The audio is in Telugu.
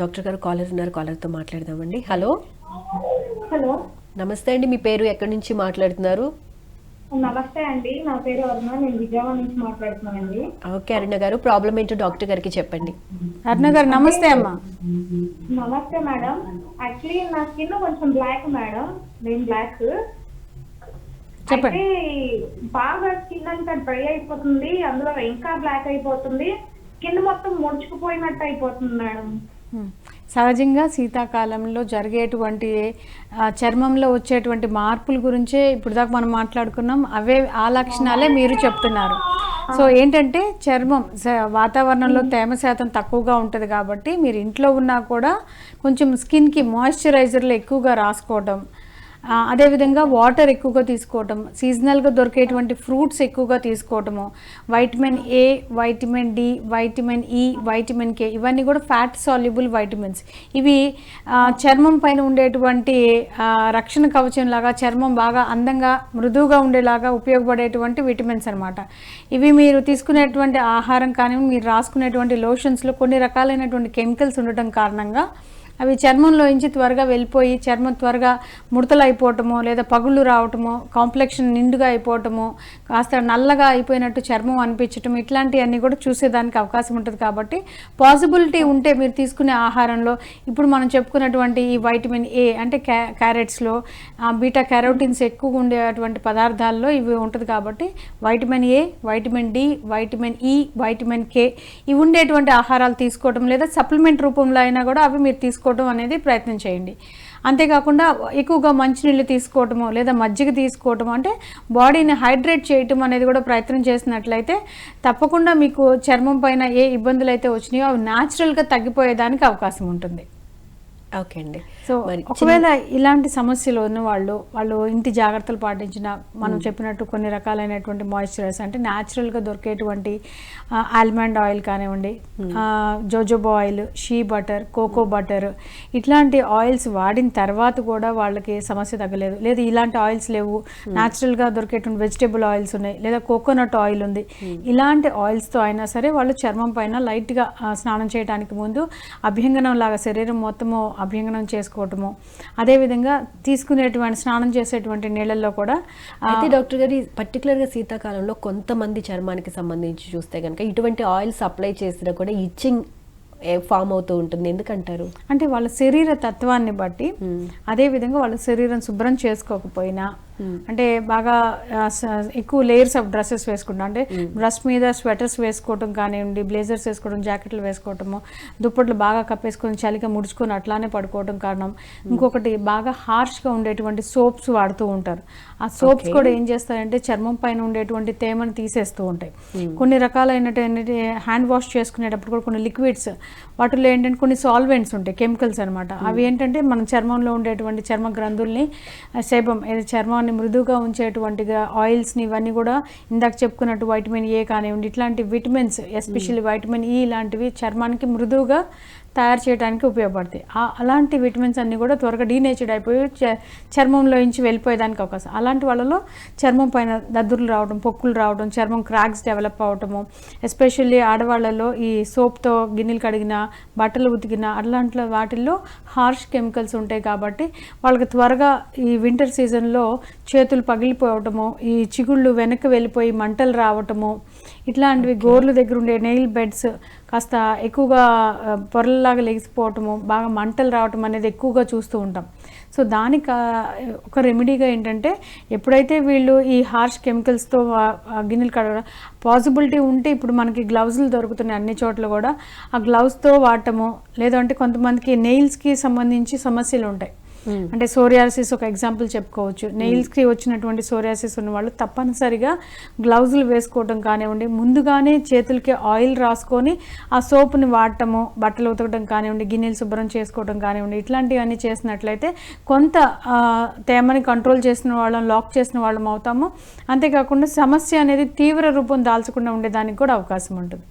డాక్టర్ గారు కాలర్ ఉన్నారు కాలర్తో మాట్లాడదామండి. హలో? హలో. నమస్తే అండి మీ పేరు ఎక్కడి నుంచి మాట్లాడుతున్నారు? నమస్తే అండి నా పేరు అరుణ నేను విజయవాడ నుంచి మాట్లాడుతున్నానండి. ఓకే అరుణ గారు ప్రాబ్లం ఏంటో డాక్టర్ గారికి చెప్పండి. అరుణ గారు నమస్తే అమ్మా. నమస్తే మేడం. యాక్చువల్లీ నా స్కిన్ కొంచెం బ్లాక్ మేడం. నేను బ్లాక్ చెప్పండి. బాగా స్కిన్ అంతా డ్రై అయిపోతుంది అందులో ఇంకా బ్లాక్ అయిపోతుంది. స్కిన్ మొత్తం ముడుచుకుపోయినట్టు అయిపోతుంది మేడం. సహజంగా శీతాకాలంలో జరిగేటువంటి చర్మంలో వచ్చేటువంటి మార్పుల గురించే ఇప్పుడు దాకా మనం మాట్లాడుకున్నాం. అవే ఆ లక్షణాలే మీరు చెప్తున్నారు. సో ఏంటంటే చర్మం వాతావరణంలో తేమ శాతం తక్కువగా ఉంటుంది కాబట్టి మీరు ఇంట్లో ఉన్నా కూడా కొంచెం స్కిన్కి మాయిశ్చరైజర్లు ఎక్కువగా రాసుకోవడం అదేవిధంగా వాటర్ ఎక్కువగా తీసుకోవటం సీజనల్గా దొరికేటువంటి ఫ్రూట్స్ ఎక్కువగా తీసుకోవటము vitamin A vitamin D vitamin E vitamin K ఇవన్నీ కూడా ఫ్యాట్ సాల్యుబుల్ వైటమిన్స్ ఇవి చర్మం పైన ఉండేటువంటి రక్షణ కవచం లాగా చర్మం బాగా అందంగా మృదువుగా ఉండేలాగా ఉపయోగపడేటువంటి విటమిన్స్ అనమాట ఇవి మీరు తీసుకునేటువంటి ఆహారం కానీ మీరు రాసుకునేటువంటి లోషన్స్లో కొన్ని రకాలైనటువంటి కెమికల్స్ ఉండటం కారణంగా అవి చర్మంలో నుంచి త్వరగా వెళ్ళిపోయి చర్మం త్వరగా ముడతలు అయిపోవటము లేదా పగుళ్ళు రావటము కాంప్లెక్షన్ నిండుగా అయిపోవటము కాస్త నల్లగా అయిపోయినట్టు చర్మం అనిపించటం ఇట్లాంటివన్నీ కూడా చూసేదానికి అవకాశం ఉంటుంది కాబట్టి పాసిబిలిటీ ఉంటే మీరు తీసుకునే ఆహారంలో ఇప్పుడు మనం చెప్పుకున్నటువంటి ఈ వైటమిన్ ఏ అంటే క్యా క్యారెట్స్లో బీటా క్యారోటిన్స్ ఎక్కువగా ఉండేటువంటి పదార్థాల్లో ఇవి ఉంటుంది కాబట్టి vitamin A vitamin D vitamin E vitamin K ఇవి ఉండేటువంటి ఆహారాలు తీసుకోవటం లేదా సప్లిమెంట్ రూపంలో అయినా కూడా అవి మీరు తీసుకోవడం అనేది ప్రయత్నం చేయండి. అంతేకాకుండా ఎక్కువగా మంచినీళ్ళు తీసుకోవటము లేదా మజ్జిగ తీసుకోవటము అంటే బాడీని హైడ్రేట్ చేయటం అనేది కూడా ప్రయత్నం చేసినట్లయితే తప్పకుండా మీకు చర్మం పైన ఏ ఇబ్బందులు అయితే వచ్చినాయో అవి న్యాచురల్గా తగ్గిపోయేదానికి అవకాశం ఉంటుంది. ఓకే అండి. సో ఒకవేళ ఇలాంటి సమస్యలు ఉన్న వాళ్ళు వాళ్ళు ఇంటి జాగ్రత్తలు పాటించిన మనం చెప్పినట్టు కొన్ని రకాలైనటువంటి మాయిశ్చరైజర్స్ అంటే న్యాచురల్గా దొరికేటువంటి ఆల్మండ్ ఆయిల్ కానివ్వండి jojoba oil shea butter cocoa butter ఇట్లాంటి ఆయిల్స్ వాడిన తర్వాత కూడా వాళ్ళకి సమస్య తగ్గలేదు. లేదా ఇలాంటి ఆయిల్స్ లేవు. న్యాచురల్గా దొరికేటువంటి వెజిటేబుల్ ఆయిల్స్ ఉన్నాయి. లేదా కోకోనట్ ఆయిల్ ఉంది. ఇలాంటి ఆయిల్స్తో అయినా సరే వాళ్ళు చర్మం పైన లైట్గా స్నానం చేయడానికి ముందు అభ్యంగనం లాగా శరీరం మొత్తము అభ్యంగనం చేసుకోవటము. అదేవిధంగా తీసుకునేటువంటి స్నానం చేసేటువంటి నీళ్ళల్లో కూడా అయితే డాక్టర్ గారు పర్టికులర్గా శీతాకాలంలో కొంతమంది చర్మానికి సంబంధించి చూస్తే కనుక ఇటువంటి ఆయిల్స్ అప్లై చేసినా కూడా ఇచ్చింగ్ ఫామ్ అవుతూ ఉంటుంది. ఎందుకంటారు? అంటే వాళ్ళ శరీర తత్వాన్ని బట్టి అదేవిధంగా వాళ్ళ శరీరం శుభ్రం చేసుకోకపోయినా అంటే బాగా ఎక్కువ లేయర్స్ ఆఫ్ డ్రెస్సెస్ వేసుకుంటాం. అంటే డ్రెస్ మీద స్వెటర్స్ వేసుకోవటం కానివ్వండి బ్లేజర్స్ వేసుకోవడం జాకెట్లు వేసుకోవటము దుప్పట్లు బాగా కప్పేసుకొని చలిగా ముడుచుకొని అట్లానే పడుకోవడం కారణం. ఇంకొకటి బాగా హార్ష్గా ఉండేటువంటి సోప్స్ వాడుతూ ఉంటారు. ఆ సోప్స్ కూడా ఏం చేస్తారంటే చర్మం పైన ఉండేటువంటి తేమను తీసేస్తూ ఉంటాయి. కొన్ని రకాలైనటువంటి హ్యాండ్ వాష్ చేసుకునేటప్పుడు కూడా కొన్ని లిక్విడ్స్ వాటిలో ఏంటంటే కొన్ని సాల్వెంట్స్ ఉంటాయి కెమికల్స్ అనమాట అవి ఏంటంటే మన చర్మంలో ఉండేటువంటి చర్మ గ్రంథుల్ని ఆ, సేబం ఏది చర్మాన్ని మృదువుగా ఉంచేటువంటిగా ఆయిల్స్ని ఇవన్నీ కూడా ఇందాక చెప్పుకున్నట్టు వైటమిన్ ఏ కానివ్వండి ఇట్లాంటి విటమిన్స్ ఎస్పెషల్లీ వైటమిన్ ఈ లాంటివి చర్మానికి మృదువుగా తయారు చేయడానికి ఉపయోగపడతాయి. ఆ అలాంటి విటమిన్స్ అన్నీ కూడా త్వరగా డీనేచర్డ్ అయిపోయి చ- చర్మంలో నుంచి వెళ్ళిపోయేదానికి అవకాశం. అలాంటి వాళ్ళలో చర్మం పైన దద్దుర్లు రావడం పొక్కులు రావడం చర్మం క్రాక్స్ డెవలప్ అవటము ఎస్పెషల్లీ ఆడవాళ్ళలో ఈ సోప్తో గిన్నెలు కడిగిన బట్టలు ఉతికిన అట్లాంటి వాటిల్లో హార్ష్ కెమికల్స్ ఉంటాయి కాబట్టి వాళ్ళకి త్వరగా ఈ వింటర్ సీజన్లో చేతులు పగిలిపోవటము ఈ చిగుళ్ళు వెనక్కి వెళ్ళిపోయి మంటలు రావటము ఇట్లాంటివి గోర్ల దగ్గర ఉండే నెయిల్ బెడ్స్ కాస్త ఎక్కువగా పొరల్లాగా లెగిసిపోవటము బాగా మంటలు రావటం అనేది ఎక్కువగా చూస్తూ ఉంటాం. సో దానికి ఒక రెమెడీగా ఏంటంటే ఎప్పుడైతే వీళ్ళు ఈ హార్ష్ కెమికల్స్తో గిన్నెలు కడగడం పాసిబిలిటీ ఉంటే ఇప్పుడు మనకి గ్లౌజులు దొరుకుతున్నాయి అన్ని చోట్ల కూడా. ఆ గ్లౌస్తో వాడటము లేదంటే కొంతమందికి నెయిల్స్కి సంబంధించి సమస్యలు ఉంటాయి. Hmm. అంటే సోరియాసిస్ ఒక ఎగ్జాంపుల్ చెప్పుకోవచ్చు. నెయిల్స్కి వచ్చినటువంటి సోరియాసిస్ ఉన్న వాళ్ళు తప్పనిసరిగా గ్లౌజులు వేసుకోవడం కానివ్వండి ముందుగానే చేతులకి ఆయిల్ రాసుకొని ఆ సోప్ని వాడటము బట్టలు ఉతకడం కానివ్వండి గిన్నెలు శుభ్రం చేసుకోవడం కానివ్వండి ఇట్లాంటివన్నీ చేసినట్లయితే కొంత తేమని కంట్రోల్ చేసిన వాళ్ళం లాక్ చేసిన వాళ్ళం అవుతాము. అంతేకాకుండా సమస్య అనేది తీవ్ర రూపం దాల్చకుండా ఉండేదానికి కూడా అవకాశం ఉంటుంది.